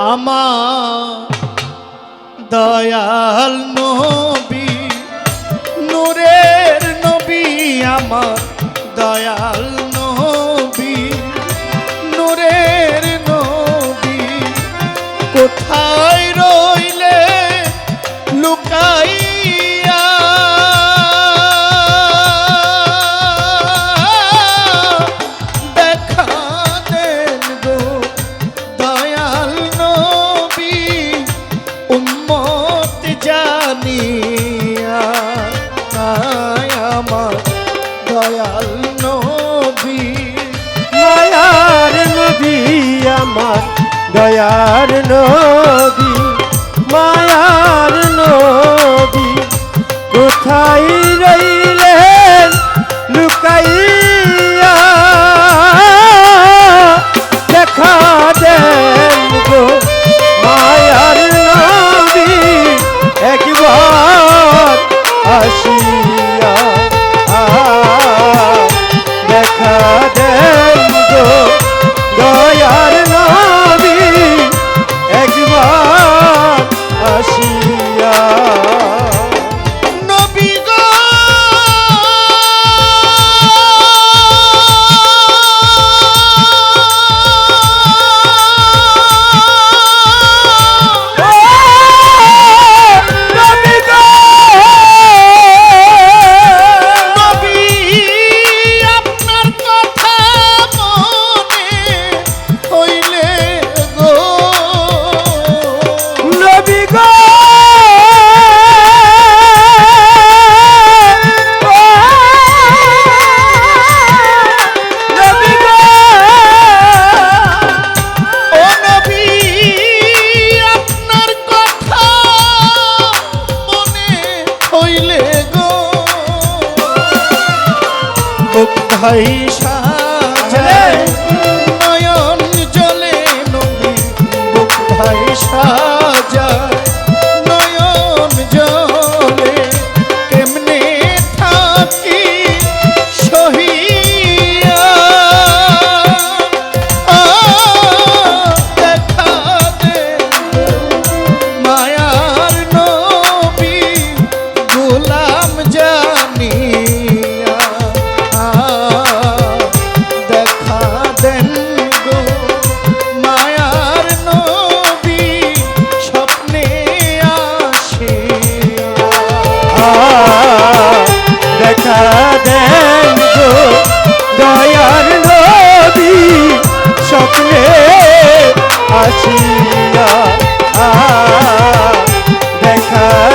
আমার দয়াল নবী নূরের নবী আমার দয়াল দয়ার দেখা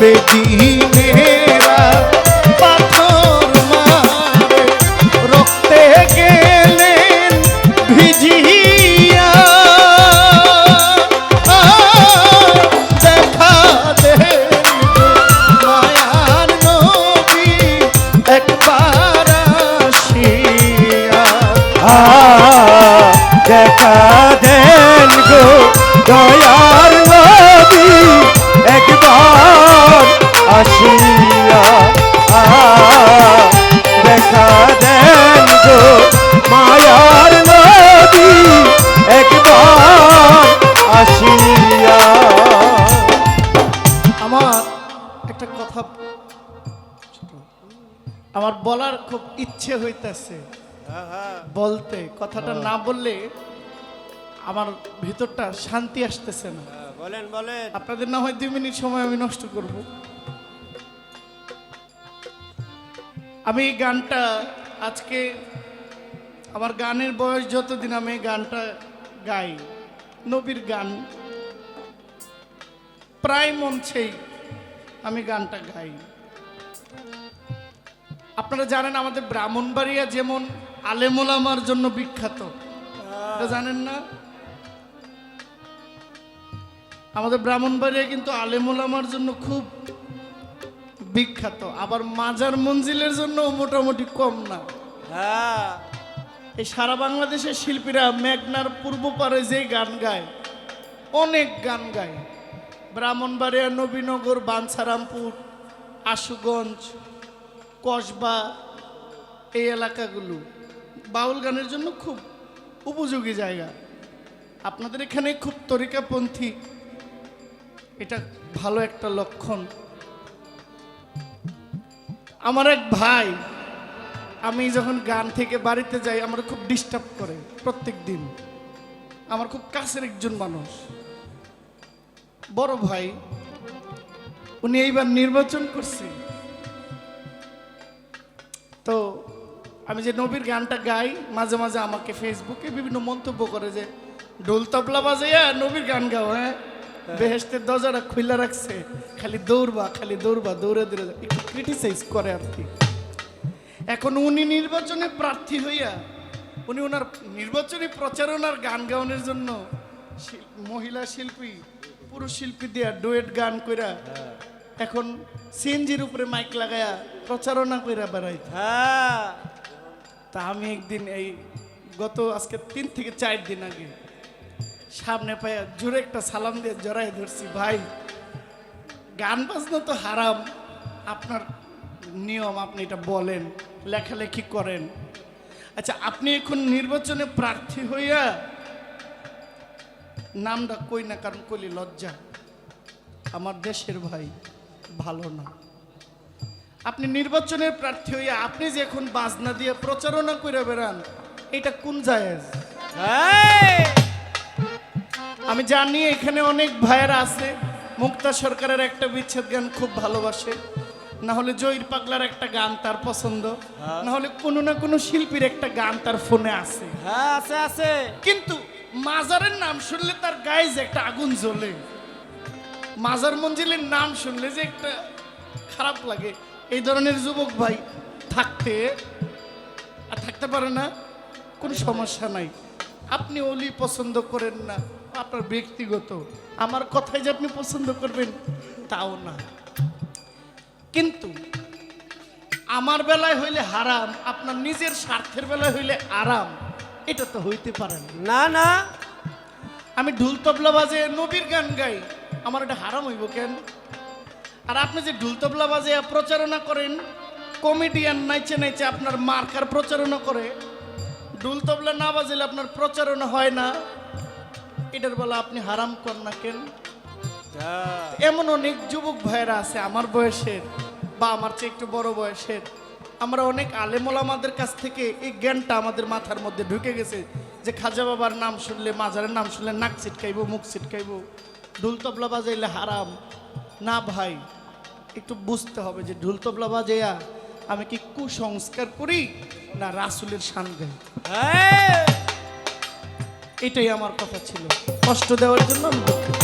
বেদিনেরা পাথর মারে, রক্তে গেলেন ভিজিয়া। দেখা দেন মায়ার নবী একবার আসিয়া। দেখা দেন গো দয়ার নবী আসিয়া দেখা দেন গো মায়ার নবী একবার আসিয়া। আমার একটা কথা আমার বলার খুব ইচ্ছে হইতেছে। বলতে কথাটা না বললে আমার ভিতরটা শান্তি আসতেছে না। বলেন বলেন। আপনাদের না হয় দুই মিনিট সময় আমি নষ্ট করব। আমি এই গানটা আজকে, আমার গানের বয়স যতদিন আমি গানটা গাই, নবীর গান, প্রায় মঞ্চেই আমি গানটা গাই। আপনারা জানেন আমাদের ব্রাহ্মণবাড়িয়া যেমন আলেমোলামার জন্য বিখ্যাত জানেন না? আমাদের ব্রাহ্মণবাড়িয়া কিন্তু আলেমোলামার জন্য খুব বিখ্যাত আবার মাজার মঞ্জিলের জন্য মোটামুটি কম না। হ্যাঁ। এই সারা বাংলাদেশের শিল্পীরা মেঘনার পূর্ব পারে যে গান গায় অনেক গান গায়। ব্রাহ্মণবাড়িয়া নবীনগর বাঞ্ছারামপুর আশুগঞ্জ কসবা এই এলাকাগুলো বাউল গানের জন্য খুব উপযোগী জায়গা। আপনাদের এখানে খুব তরিকাপন্থী এটা ভালো একটা লক্ষণ। আমার এক ভাই, আমি যখন গান থেকে বাড়িতে যাই, আমার খুব ডিস্টার্ব করে প্রত্যেক দিন আমার খুব কাছের একজন মানুষ। বড় ভাই, উনি এইবার নির্বাচন করছে। তো আমি যে নবীর গানটা গাই, মাঝে মাঝে আমাকে ফেসবুকে বিভিন্ন মন্তব্য করে যে, ঢোল তবলা বাজাইয়া নবীর গান গাও হ্যাঁ? বেহেস্তের দরজাটা খুলে রাখছে। খালি দৌড়বা খালি দৌড়বা দৌড়ে দৌড়ে। একটু ক্রিটিসাইজ করে আর কি। এখন উনি নির্বাচনে প্রার্থী হইয়া উনি ওনার নির্বাচনী প্রচারণার গান গাওয়ানোর জন্য মহিলা শিল্পী পুরুষ শিল্পী দিয়া ডুয়েট গান কইরা এখন সিএনজির উপরে মাইক লাগায়া প্রচারণা কইরা বেড়াই হ্যাঁ। তা আমি একদিন এই গত আজকে তিন থেকে চার দিন আগে সামনে পাইয়া জোরে একটা সালাম দিয়ে জড়াই ধরছি, ভাই, গান বাজনা তো হারাম। আপনার নিয়ম, আপনি এটা বলেন, লেখালেখি করেন। আচ্ছা আপনি এখন নির্বাচনে প্রার্থী হইয়া নামটা কই না, কারণ কইলি লজ্জা। আমার দেশের ভাই ভালো না। আপনি নির্বাচনের প্রার্থী হইয়া আপনি যে এখন বাজনা দিয়ে প্রচারণা করে বেড়ান, এটা কোন জায়েজ? হ্যাঁ আমি জানি এখানে অনেক ভাইয়েরা আছে। মুক্তা সরকারের একটা বিচ্ছেদ গান খুব ভালোবাসে। না হলে জয়ীর পাগলার একটা গান তার পছন্দ। না হলে কোনো না কোনো শিল্পীর একটা গান তার ফোনে আছে। হ্যাঁ আছে আছে। কিন্তু মাজারের নাম শুনলে তার গায়ে যে একটা আগুন জ্বলে। মাজার মঞ্জিলের নাম শুনলে যে একটা খারাপ লাগে। এই ধরনের যুবক ভাই থাকতে আর থাকতে পারে না। কোনো সমস্যা নাই। আপনি অলি পছন্দ করেন না। আপনার ব্যক্তিগত। আমার কথাই যে আপনি পছন্দ করবেন তাও না। কিন্তু আমার বেলায় হইলে হারাম আপনার নিজের স্বার্থের বেলায় হইলে আরাম এটা তো হইতে পারে না। না না। আমি ঢুল তবলা বাজে নবীর গান গাই আমার এটা হারাম হইব কেন? আর আপনি যে ঢুল তবলা বাজে প্রচারণা করেন কমেডিয়ান নাইচে নাইচে আপনার মার্কার প্রচারণা করে ঢুল তবলা না বাজিলে আপনার প্রচারণা হয় না। এটার বেলা আপনি হারাম কর না কেন? এমন অনেক যুবক ভাইয়েরা আছে আমার বয়সের বা আমার চেয়ে একটু বড় বয়সের। আমরা অনেক আলেমোলামাদের কাছ থেকে এই জ্ঞানটা আমাদের মাথার মধ্যে ঢুকে গেছে যে খাজা বাবার নাম শুনলে মাজারের নাম শুনলে নাক ছিটকাইবো মুখ ছিটকাইবো। ঢুল তবলা বাজাইলে হারাম। না ভাই একটু বুঝতে হবে যে ঢুল তবলা বাজাইয়া আমি কি কুসংস্কার করি না রাসুলের শান গাই? এটাই আমার কথা ছিল কষ্ট দেওয়ার জন্য আমি দুঃখিত।